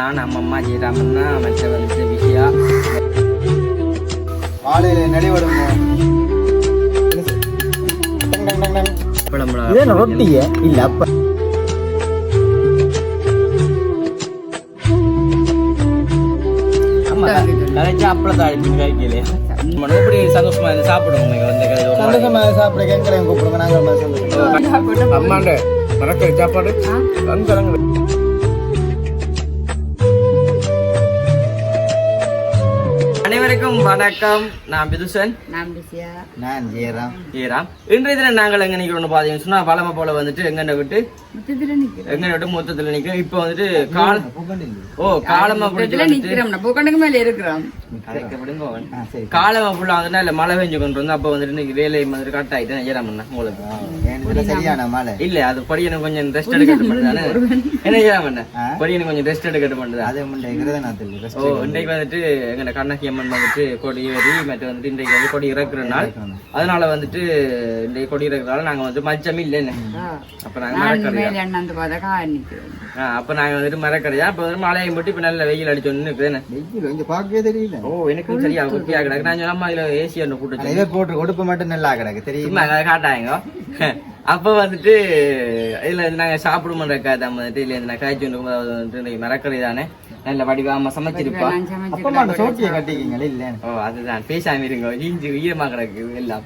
நான் அம்மம்மா ஜெயராமன்னா மற்ற வந்து விஷயா வாழையில பழம்பழம் ரொட்டிய இல்ல அப்ப சந்தோஷமா சாப்பிடுவோம். சந்தோஷமா சாப்பிட கூப்பிடுங்க நாங்க மறக்க சாப்பாடு அனைவருக்கும் வணக்கம். நான் பிதுசன் நான் பிஸியா நான் ஜெயராம். ஏராம் இன்றைய தினம் நாங்கள் எங்க நிக்கிறோம்னு பாத்தீங்கன்னு சொன்னா பழமை போல வந்துட்டு எங்கன்னு விட்டு எங்க விட்டு மொத்தத்துல நிக்கிறோம். இப்போ வந்துட்டு கால ஓ காலமா பிடிச்சி வந்துட்டு நிக்கிறோம் பூக்கண்டுக்கு மேல இருக்கிறோம். காலமா ஃபுல்லா வந்துட்டு இல்ல மழை பெஞ்சு கொண்டு வந்து அப்ப வந்துட்டு இன்னைக்கு வேலை மாதிரி கட் ஆயிட்டு ஏறாம் உங்களுக்கு என் இதுல சரியான மழை? இல்ல அது படி எனக்கு கொஞ்சம் ரெஸ்ட் எடுக்கட்டு பண்ணுதானே என்ன செய்யாம என்ன ஆ? படி எனக்கு கொஞ்சம் ரெஸ்ட் எடுக்கட்டு பண்ணுதா அது ஓ இன்றைக்கு வந்துட்டு எங்க கண்ணகி அம்மன் வந்துட்டு கொடி ஏறி மற்ற வந்துட்டு இன்றைக்கு வந்து கொடி இறக்குற நாள். அதனால வந்துட்டு இன்றைக்கு கொடி இறக்குறதால நாங்க வந்து மச்சம் இல்ல என்ன. அப்ப நாங்க நான் மரக்கடையா அப்ப நாங்க வந்துட்டு மரக்கடையா? அப்ப வந்து மழையை மட்டும் இப்ப நல்ல வெயில் அடிச்சோன்னு இருக்குதுன்னு பார்க்கவே தெரியல. ஓ எனக்கு சரியா குட்டியா கிடக்கு. நான் சொல்லாம இதுல ஏசி ஒன்று போட்டு. இதை போட்டு கொடுப்பு மட்டும் நல்லா கிடக்கு தெரியுமா? காட்டாங்க. அப்ப வந்துட்டு இதுல இருந்து நாங்க சாப்பிடுமோன்றக்கா தான் வந்துட்டு இல்ல இந்த காய்ச்சி வந்து வந்துட்டு இன்னைக்கு மரக்கறி தானே. நல்ல வடிவாம சமைச்சிருப்பா. அப்பமா அந்த சோட்டியை கட்டிக்கிங்களே இல்ல. ஓ அதுதான். பேசாம இருங்க. ஈஞ்சு ஈரமா கிடக்கு எல்லாம்.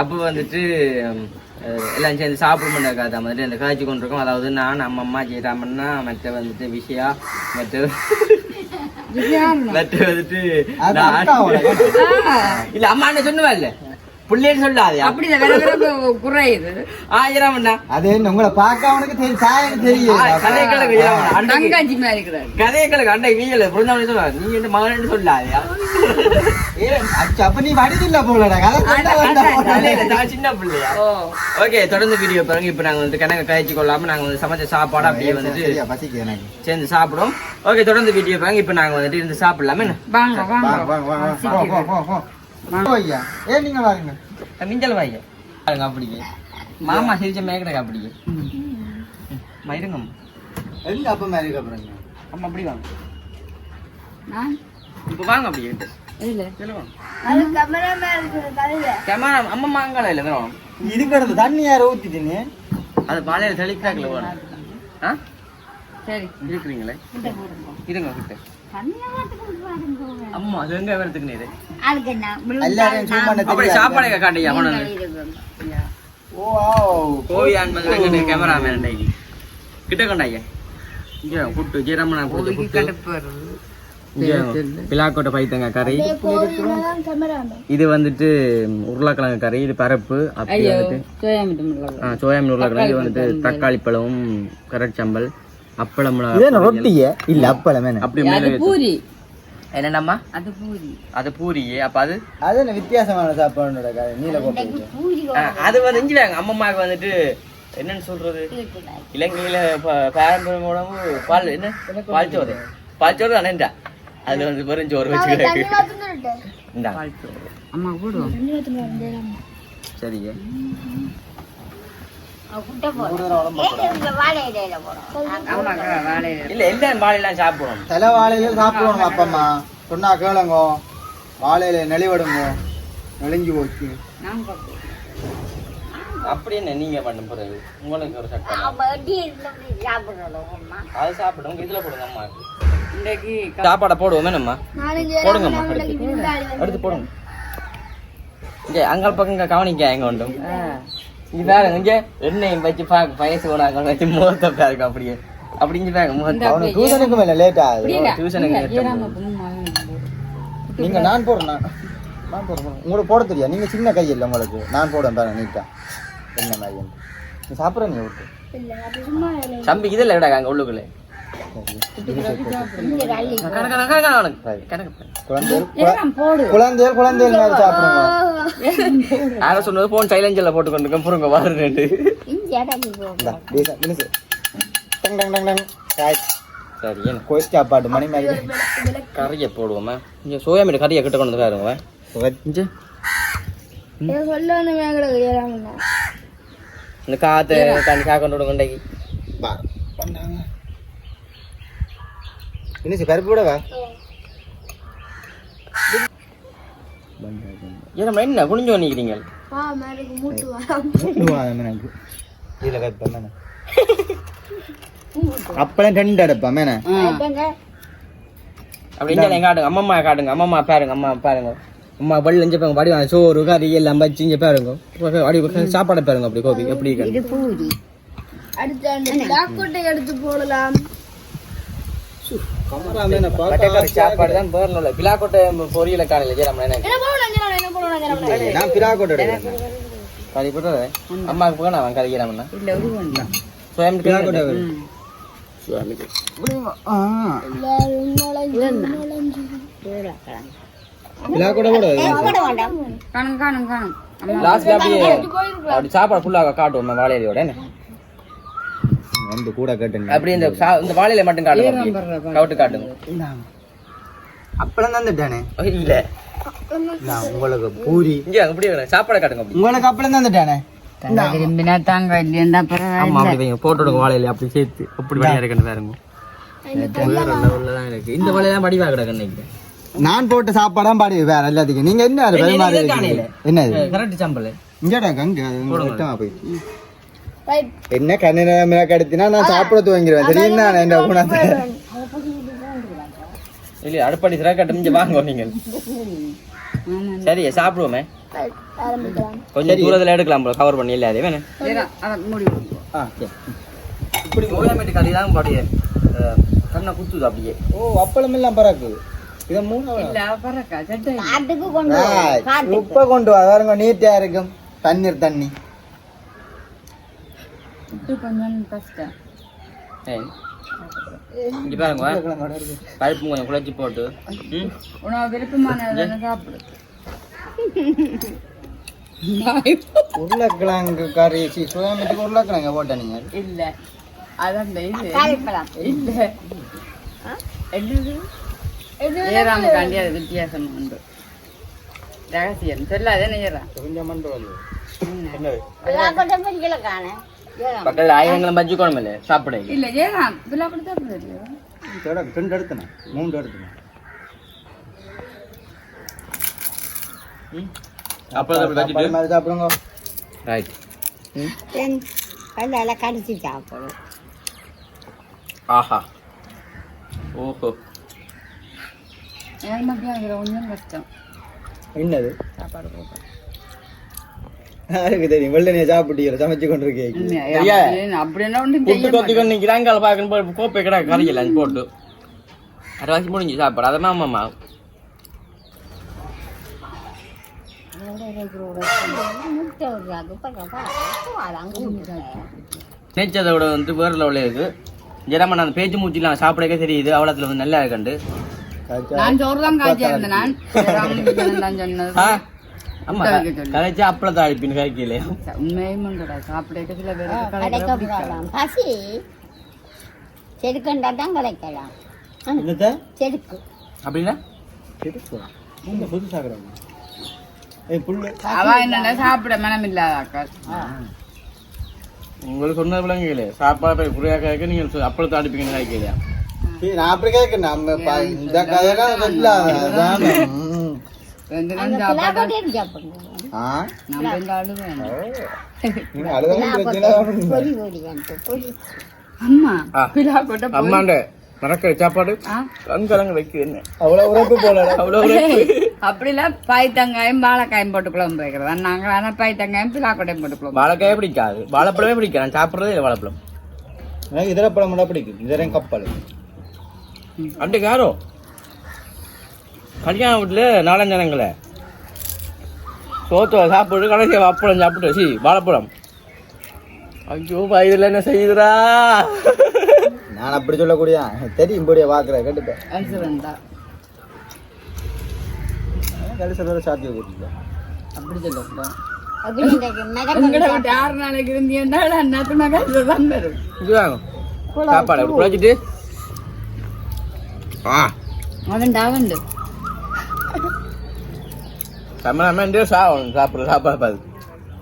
அப்போ வந்துட்டு எல்லாம் சேர்ந்து சாப்பிடுமோன்றக்கா தான் வந்துட்டு இந்த காய்ச்சி கொண்டிருக்கோம். அதாவது நான் அம்மம்மா ஜெயராமன்னா மற்ற வந்துட்டு விஷயா மற்ற மற்ற வந்துட்டு இல்ல அம்மா என்ன சொன்னவா இல்ல? பிள்ளைன்னு வேற வேற குறையுது ஆயிரம் அது என்ன உங்களை பார்க்க அவனுக்கு தெரியும் சாயனுக்கு தெரியும். கதைகளுக்கு கதைகளுக்கு அன்றைக்கு நீ இல்ல புரிந்தவனே சொல்லுவா நீ இந்த மகன் அச்சா, அப்ப நீ வடிதில்ல போலடா கதை சொன்னா வந்தா பிள்ளையா ஓகே தொடர்ந்து வீடியோ பாருங்க. இப்போ நாங்க வந்து கணக்கு காய்ச்சி கொள்ளாம நாங்க வந்து சமைச்ச சாப்பாடு அப்படியே வந்துட்டு பசிக்குது எனக்கு. சேர்ந்து சாப்பிடுவோம். ஓகே தொடர்ந்து வீடியோ பாருங்க. இப்போ நாங்க வந்துட்டு இருந்து சாப்பிடலாமே வாங்க வாங்க, வாங்க வாங்க, ஐயா. ஏன் நீங்க வாருங்க? மிஞ்சல் வாங்க பாருங்க அப்படிங்க மாமா சிரிச்ச மேக்கடா அப்படிங்க மயிருங்க எங்க அப்ப மாதிரி அப்புறம் அம்மா அப்படி வாங்க. நான்? இப்போ வாங்க அப்படியே. கிட்ட. கேமரா அம்மா மாங்கால இல்ல வேணும் இது கிடந்து தண்ணி யார ஊத்திட்டீங்க அது பாலையில தெளிக்கிறாங்களே வேணும் ஆ? சரி. இருக்கிறீங்களே? இருங்க கிட்ட. அம்மா அது எங்க வரதுக்கு நீ அதுக்கு என்ன? அப்படி சாப்பாடு காட்டியா கொண்டு ஓ. கோவியான் கேமராமேன் கிட்ட கொண்டாங்க இங்க கூட்டு போட்டு கூட்டு பிலாக்கோட்டை பைத்தங்க கறி இது வந்துட்டு உருளைக்கிழங்கு கறி இது பருப்பு அப்படி வந்துட்டு ஆ, சோயா மீன் உருளைக்கிழங்கு இது வந்துட்டு தக்காளி பழமும் கரட் சம்பல் அப்பளம் ரொட்டிய? இல்ல அப்பளம் அப்படி அது மேல பூரி? என்னம்மா அது பூரி. அது பூரியே அப்ப அது? அது என்ன வித்தியாசமான சாப்பாடு கதை நீல அது வந்து இஞ்சி வேங்க. அம்மம்மாவுக்கு வந்துட்டு என்னன்னு சொல்றது? இலங்கையில பாரம்பரிய உணவு பால் என்ன? பால் சோறு பால் சோறு தானேண்டா அதுல வந்து வெறும் சோறு வச்சு இந்தா. அம்மா போடுவோம் சரிங்க. ஆமாக்கா வாழையில சாப்பிடுவோம்? அப்பம்மா. சொன்னா கேளுங்க. வாழையில நெளிவடுங்க. நெளிஞ்சு போச்சு. அப்படி என்ன நீங்க பண்ணும் பிறகு? உங்களுக்கு ஒரு சட்டம். அது சாப்பிடும் இதுல போடுங்க அம்மா. இன்றைக்கு சாப்பாடை போடுவோமே நம்ம. போடுங்கம்மா அடுத்து அடுத்து போடுங்க. இங்க அங்கால் பக்கம் இங்க கவனிக்க எங்க உண்டும் பாருங்க இங்க எண்ணெயும் வச்சு பாக்க வயசு போனாங்க வச்சு முகத்தை பாருங்க அப்படியே. அப்படி இங்க பாருங்க முகத்தை அவனுக்கு டியூஷனுக்கு மேல லேட் ஆகுது. டியூஷனுக்கு நீங்க நான் போடுறேன் நான். நான் போடுறேன் உங்களுக்கு போட தெரியா? நீங்க சின்ன கை இல்லை உங்களுக்கு. நான் போடுவேன் பாருங்க நீட்டா என்ன மாதிரி? நீ சாப்பிட்ற நீ விட்டு தம்பி இதில் விடாங்க அங்க உள்ளுக்குள்ளே. குழந்தைகள் போடு குழந்தைகள் மாதிரி சாப்பிடுங்க. நாங்க சொன்னது போன் சைலஞ்சில் போட்டு கொண்டு புருங்க. ராய். சரி கோயில் சாப்பாடு மணி மாதிரி. கறியை போடுவோமா? இங்க சோயா மீன் கறியை கிட்ட கொண்டு பாருங்க இங்க இந்த காத்து தண்ணி காக்க கொண்டு கொண்டைக்கு பா, பண்ணாங்க. என்ன சி பருப்பு கூட வா. என்ன குனிஞ்சு நிக்கிறீங்க எனக்கு. இதில் வைப்பேன் மேனே அப்பளம் ரெண்டு அடுப்பேன் மேனே அப்படி இங்க காட்டுங்க. அம்மம்மா காட்டுங்க. அம்மம்மா பாருங்க அம்மா பாருங்க. அம்மா பள்ளி இங்க பாருங்க வடி சோறு கறி எல்லாம் வச்சு இங்க பாருங்க. வடி சாப்பாடை பாருங்க அப்படி கோபி. எப்படி இருக்கு? சாப்பாடு தான் பேர்ல பிலாக்கோட்டை பொரியல காலையில ஜெயம் என்ன நான் பிராக்கோட்டை எடுக்கிறேன். கறி போட்டு அம்மாவுக்கு போக நான் சுயம் சாப்பாடு ஃபுல்லாக காட்டுவோம் வாழையிலோட என்ன? வந்து கூட கேட்டேன் அப்படி இந்த இந்த வாழையில மட்டும் காட்டுங்க. கவுட்டு காட்டுங்க. அப்பளம் தந்துட்டானே? இல்ல. நான் உங்களுக்கு பூரி. இங்க அப்படி சாப்பாடை காட்டுங்க உங்களுக்கு அப்பளம் தந்துட்டானே? தங்க விரும்பினா தாங்க இல்லையா ஆமா பரவாயில்ல அப்படி வைங்க. போட்டு விடுங்க வாழையில. அப்படி சேர்த்து. அப்படி வழியா இருக்குன்னு பாருங்க. தான் இந்த வாழையில வடிவா கிடக்கு நான் போட்ட சாப்பாடாம் பாடி வேற எல்லாத்துக்கும். நீங்க என்ன? என்ன கரெக்ட் சாம்பல் இங்கடா கங்க. போய் என்ன கண்ணு கடத்தினா நான் சாப்பிட துவங்கிடுவேன் தெரியும் என்ன குணத்தை இல்ல அடுப்படி சிறா இங்க வாங்க நீங்க சரி சாப்பிடுவோமே. கொஞ்சம் தூரத்துல எடுக்கலாம் போல கவர் பண்ணி இல்ல அதே வேணும் இப்படி கோயம்பேட்டு கறி தான் அப்படியே கண்ணை குத்துது அப்படியே. ஓ அப்பளம் எல்லாம் பறக்கு இதை மூணு இல்ல பரக்கா சட்டை. உப்பை கொண்டு வா. நீட்டியா இருக்கும். தண்ணீர் தண்ணி. இது கொஞ்சம் கஷ்டம். இங்க பாருங்க பருப்பு கொஞ்சம் குழச்சி போட்டு. ம். உணவு விருப்பமான சாப்பிடு. உருளைக்கிழங்கு கறி சி சுயமத்துக்கு உருளைக்கிழங்க போட்ட நீங்க. இல்ல. அதான் இது. இல்ல. என்னது? ஏறாமக்காண்டி அது வித்தியாசம் உண்டு. ரகசியம். சொல்லாத நேரா கொஞ்சம் மண்டு பக்கத்துல ஆயிரங்களும் பஜ்ஜி குழம்பு இல்லை சாப்பிட. இல்ல ஏறாம். இதெல்லாம் அப்படி சாப்பிடுறது ரெண்டு எடுத்தேன் மூணு எடுத்தேன் அப்புறம் சாப்பிடுங்க. ரைட் கடிச்சு சாப்பிடும் ஆஹா. ஓஹோ. எனக்கு மத்தியம் அதில் கொஞ்சம் கஷ்டம். என்னது? சாப்பாடு போக. யாருக்கு தெரியும்? வெள்ளனையை சாப்பிட்டீங்க சமைச்சு கொண்டு இருக்கீங்க? அப்படின்னா ஒன்றும் குத்து கொத்திக்கொண்டு நிற்கிறாங்க பார்க்கணும் போய் கோப்பை கடை கறிக்கல போட்டு. அரை வாசி முடிஞ்சு சாப்பாடு. அதான் ஆமாம்மா நேச்சதை விட வந்து வேற லெவலில் இருக்கு. ஜெரமன் அந்த பேச்சு மூச்சிலாம் சாப்பிடவே தெரியுது. அவ்வளோத்துல வந்து நல்லா இருக்கண்டு. நான் சோறு தான் காய்ச்சி இருந்தேன் நான்? சொன்னது. ஆமா கதைச்சு அப்பளத்தை அழிப்பின்னு சில பசி. செடுக்கண்டா தான் என்னத்த? செடுக்கு அப்படின்னா? புது என்னன்னா சாப்பிட மனம் இல்லாத அக்கா உங்களுக்கு சொன்னது விளங்கல சாப்பாடு போய் குறையா கேட்க நீங்கள் அப்பளத்தை அடிப்பீங்கன்னு நான் அப்படி கேட்கணும். நம்ம இந்த. ரெண்டு நாள் சாப்பாடு நம்ம நீங்க அம்மா. பிலா போய் அம்மாண்ட மறக்கிற சாப்பாடு அவ்வளவு உரைப்பு போலடா அவ்வளோ ஒரு- அப்படிலாம் பாய்த்தங்காயும் வாழைக்காயும் போட்டு குழம்பு வைக்கிறதா? நாங்கள் ஆனால் பாய்த்தங்காயும் பிலாக்கொட்டையும் போட்டு குழம்பு வாழைக்காயே பிடிக்காது. வாழைப்பழமே பிடிக்காது. நான் சாப்பிட்றதே இல்லை வாழைப்பழம். எனக்கு இதர பழம் கூட பிடிக்கும். இதரையும் கப்பல். அப்படி காரோ? கல்யாண வீட்டில் நாலஞ்சனங்கள. சோத்துவ சாப்பிட்டு கடைசி அப்பளம் சாப்பிட்டு சி வாழைப்பழம். ஐயோ வயதில் என்ன செய்யுதுடா? நான் அப்படி சொல்லக்கூடிய தெரியும் இப்படியே பாக்குறேன் கேட்டுப்பேன். அல்சரண்டா கடைசி சாத்திய கொடுத்துட்டேன் அப்படி சொல்லக்கூடாது. சாப்பாடு அப்படி குழச்சிட்டு? ஆ அவன் டாவண்டு தமிழ் சாப்பிடணும் சாப்பிட்ற சாப்பாடு பாது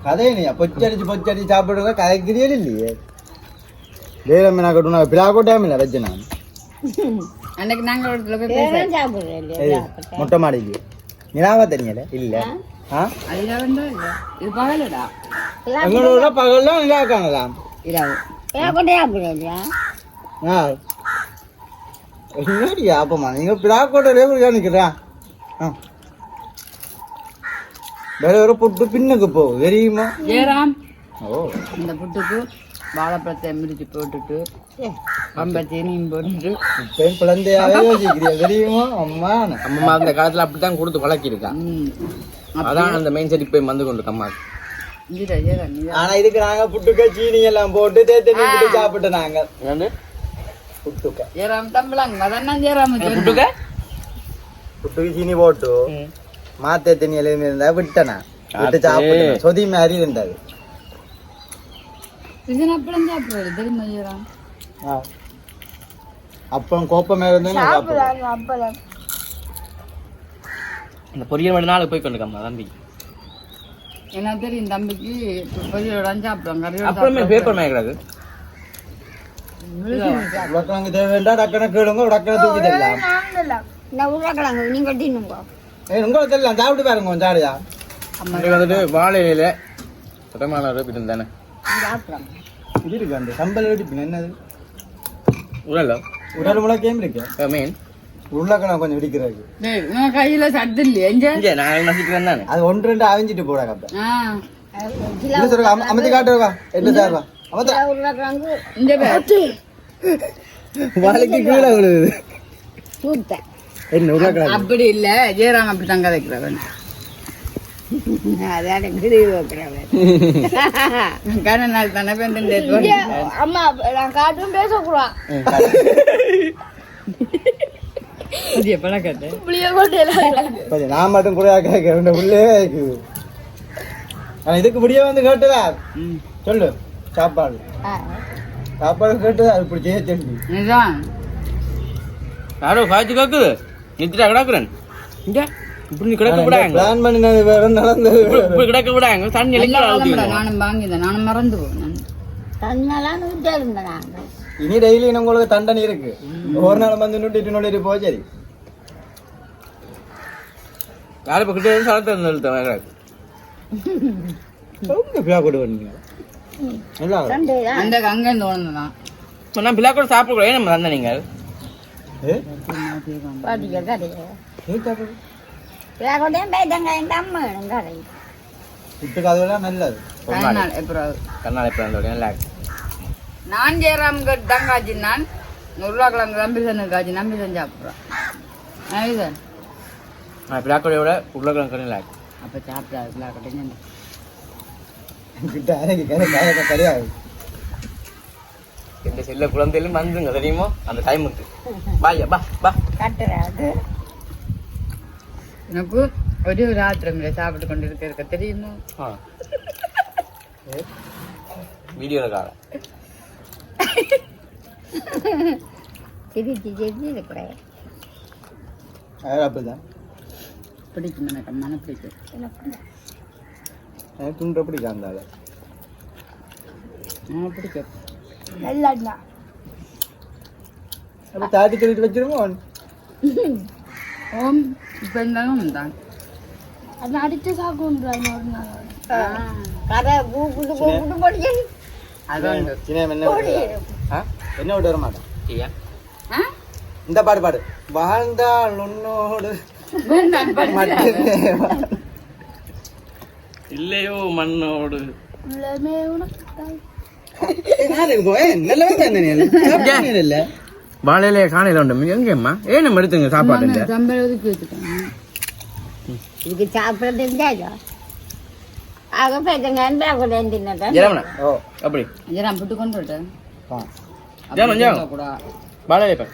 கதையை நீ பொச்சடிச்சு பொச்சடிச்சு சாப்பிடுங்க கதைக்கிறீர்கள் இல்லையே வேற மீனா கட்டுனா பிலா கொட்டாம இல்லை வச்சு நான் அன்னைக்கு நாங்க ஒரு இடத்துல போய் பேச வேணும் சாப்பிடுறேன் எது? இல்லையா மொட்டை மாடிக்கு நிலாவா தெரியல இல்ல ஆ அதுல வந்து இல்ல. இது பகலடா எங்களோட பகல்லாம் நிலா இருக்காங்களா இரவு ஏன் கொண்டே சாப்பிடுறேன் இல்லையா ஆ என்னடியா அப்பமா நீங்க பிளாக்கோட லேபர் நிக்கிறா ஆ வேற ஒரு புட்டு பின்னுக்கு போகும் தெரியுமா ஜெயராம் ஓ. இந்த புட்டுக்கு வாழைப்பழத்தை மிதிச்சு போட்டுட்டு கம்பச்சீனியும் போட்டுட்டு. இப்பயும் குழந்தையாவே யோசிக்கிறியா? தெரியுமா அம்மா. அம்மா அந்த காலத்துல அப்படித்தான் கொடுத்து வளர்க்கிருக்கா. அதான் அந்த மெயின் செட் இப்ப வந்து கொண்டு அம்மா ஆனா இதுக்கு நாங்க புட்டுக்க சீனி எல்லாம் போட்டு புட்டு சாப்பிட்டு நாங்க. வந்து புட்டுக்க. ஜெயராம் தம்பலாங்க. அதான் ஜெயராம் புட்டுக்க? புட்டுக்கு சீனி போட்டு. மாத்தே தண்ணி எல்லாம் இருந்தா விட்டனா? விட்டு. சாப்பிட்டு சொதி மாதிரி இருந்தது. அப்பம் கோப்பமே இருந்தா அந்த பொரியல் மட்டும் நாளைக்கு போய் கொண்டு அம்மா தம்பி. ஏன்னா தெரியும் தம்பிக்கு பொரியலோட சாப்பிடுவாங்க. அப்புறமே பேப்பர் மேய்க்கிறாரு உருளைக்கிழங்கு தேவைண்டா டக்குனு கேளுங்க டக்குனு தூக்கி தரலாம் இந்த உருளைக்கிழங்கு நீங்கள் தின்னுங்க. உங்களை தெரியலாம் சாப்பிட்டு பாருங்க கொஞ்சம் இங்க வந்துட்டு வாழை இலையில சுத்தமான ரூபிட்டு தானே? இது இருக்கு அந்த சம்பல் வெடிப்பு என்னது? உடல உடல் முளைக்கையும் இருக்கு. மீன். உருளைக்கிழங்கு கொஞ்சம் உன் கையில சட்டு இல்லையா இங்க இங்க நான் நசிக்கிறேன் தானே? அது ஒன்று ரெண்டு அவிஞ்சிட்டு போட கப்ப. சொல்லுங்க அம- அமைதி காட்டுவா என்ன சார் உருளைக்கிழங்கு. வாழைக்கு கீழே விழுது சூத்த என்ன உருளைக்கிழங்கு அப்படி இல்ல. ஜெயராம் அப்படி தங்க வைக்கிறவன் அதான் கிளி வைக்கிறவன் நாள் தானே பேருந்து அம்மா நான் காட்டும் பேசக்கூடாது காட்டு. பாரு, நான் மட்டும் கூட கேட்க உள்ளே இருக்குது இதுக்கு முடிய வந்து கேட்டுதா? ம். சொல்லு. சாப்பாடு. சாப்பாடு கேட்டு அது இப்படி செய்ய தெரிஞ்சு. நிஜம். யாரோ காய்ச்சி கேக்குது? நித்திரா கிடக்குறேன். இங்க. இப்படி நீ கிடக்க விடாங்க. பிளான் பண்ணினது வேற நடந்தது வேற. இப்படி கிடக்க விடாங்க. தண்ணி எல்லாம் நானும் வாங்கிதான் நானும் மறந்து போனேன். தன்னெல்லாம் நூற்றி இருந்தேன் நாங்கள் இனி டெய்லி உங்களுக்கு தண்டனை இருக்கு. ஒரு நாள் வந்து நூட்டிட்டு நூலிட்டு போ சரி. யாரும் இப்ப கிட்ட சலத்தை நிறுத்த கொண்டு வந்தீங்க? நல்லா ரெண்டு அந்த அங்க இருந்து உணர்ந்தான் நான் பிள்ளை கூட நம்ம தந்த நீங்கள்? பாட்டிக்க கொண்டே போயிட்டாங்க எங்கள் அம்மா கடை புட்டுக்கு அதெல்லாம் நல்லது கண்ணால் எப்பறம் கண்ணால் எப்படி இருந்தோட நல்லா நான் ஜெயராம் தான் காய்ச்சி நான் உருளாக்கிழங்கு நம்பி தண்ணு காய்ச்சி நம்பி தான் சாப்பிட்றேன் இதுதான் நான் பிள்ளாக்கோடைய விட உருளைக்கிழங்கு கண்ணு லாக் அப்போ கரை காயக்க கிடையாது இந்த செல்ல குழந்தையிலும் வந்துங்க தெரியுமோ? அந்த டைமுக்கு பாய்யா பா பா கட்டுறாது எனக்கு ஒரே ஒரு ராத்திரம் சாப்பிட்டு கொண்டு இருக்க தெரியுமோ? வீடியோவில் காலம் சிரிச்சு சிரிச்சு இருக்கிறேன் அப்படிதான் பிடிக்கும் எனக்கு மன பிடிக்கும் எனக்கு துண்டு பிடிக்கும். அந்த ஆளை மன பிடிக்கும் நல்லா அப்படி தாட்டி சொல்லிட்டு வச்சிருவோம் ஓம் இப்போ இருந்தாலும் தான் அது அடிச்சு சாப்பிடுறாங்க ஒரு நாள். கதை கூப்பிட்டு கூப்பிட்டு என்ன விட்டு வர மாட்டேன்? இந்த பாடு பாடு. வாழ்ந்தாள் உன்னோடு. இல்லையோ மண்ணோடு. வாழையிலே காணையில் உண்டு? எங்கேம்மா? ஏன் நம்ம எடுத்துங்க சாப்பாடு இதுக்கு சாப்பிட தெரிஞ்சாச்சா? ஆக போயிட்டுங்க பேக் கொண்டு தின்னதான் ஜெரமணா ஓ அப்படி. ஜெரம் புட்டு கொண்டு விட்டேன் ஆ. ஜெரம் ஜெரம். கூட வாழையிலே பாரு.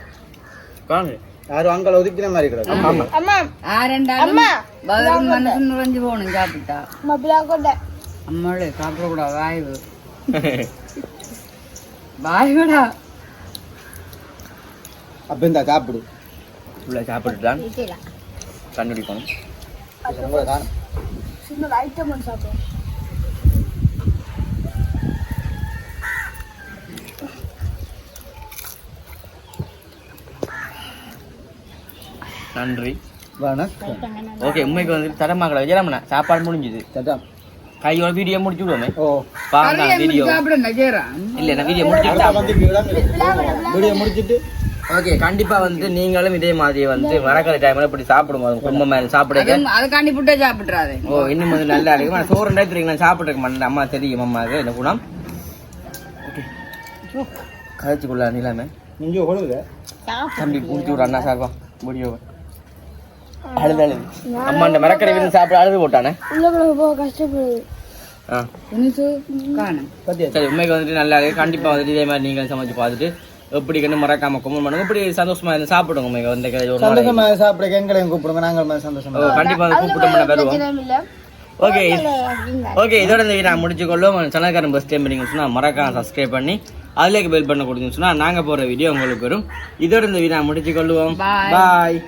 காணு. யாரும் அங்கே ஒதுக்கின மாதிரி கிடக்கு. ஆமா. அம்மா ஆரெண்டாலும் மனசு நுழைஞ்சு போகணும் சாப்பிட்டா. அம்மா பிள்ளை கொண்ட அம்மாளே சாப்பிடக்கூடாது வாய்வு. வாய்வுடா அப்ப இந்த சாப்பிடு. உள்ள சாப்பிட்டு தான் கண்டுபிடிக்கணும். உங்களை காணும். சின்ன ஐட்டம் ஒன்று சாப்பிடும் நன்றி. வணக்கம். ஓகே உண்மைக்கு வந்து தரமாக்கல விஜயராமண்ணா சாப்பாடு முடிஞ்சுது. சட்டம் கையோட வீடியோ முடிச்சு விடுவோமே ஓ பாருங்க வீடியோ இல்ல நான் வீடியோ முடிச்சு அடுத்த வந்து வீடியோ முடிச்சிட்டு ஓகே கண்டிப்பா வந்துட்டு நீங்களும் இதே மாதிரி வந்து வரக்கிற டைம்ல இப்படி சாப்பிடுங்க குடும்பம் மேல சாப்பிடுங்க அதுக்காண்டி புட்டே சாப்பிட்றாரு ஓ இன்னும் வந்து நல்லா இருக்கு நான் சோறு ரெண்டாயிரத்தி நான் சாப்பிட்டுருக்க மாட்டேன் அம்மா தெரியும் அம்மாவுக்கு என்ன குணம் ஓகே கதைச்சுக்குள்ள நிலாமே நீங்க கொடுங்க தம்பி பூச்சி விடு அண்ணா சார்பா முடியும் அழுது அழுது. அம்மா விருந்து சாப்பிட அழுது போட்டானே? உள்ளக்குள்ள போக கஷ்டப்படுது. சரி உண்மைக்கு வந்துட்டு நல்லா இருக்கு. கண்டிப்பா வந்துட்டு இதே மாதிரி நீங்களும் சமைச்சு பார்த்துட்டு எப்படி கண்டு மறக்காம கும்பல் பண்ணுங்க. இப்படி சந்தோஷமா இருந்து சாப்பிடுங்க உண்மைக்கு வந்து. சந்தோஷமா சாப்பிடுங்க எங்களையும் கூப்பிடுங்க. நாங்கள் மாதிரி சந்தோஷமா. கண்டிப்பா வந்து கூப்பிட்டு வருவோம். ஓகே ஓகே இதோட இந்த வீடியோ நான் முடிச்சுக்கொள்ளும் சனக்காரன் பஸ் டைம் பண்ணீங்கன்னு சொன்னால் மறக்காம சப்ஸ்கிரைப் பண்ணி அதுலேக்கு பெல் பண்ண கொடுத்தீங்கன்னு சொன்னால் நாங்கள் போகிற வீடியோ உங்களுக்கு வரும். இதோட இந்த வீடியோ முடிச்சுக்கொள்ளுவோம் Bye. பாய்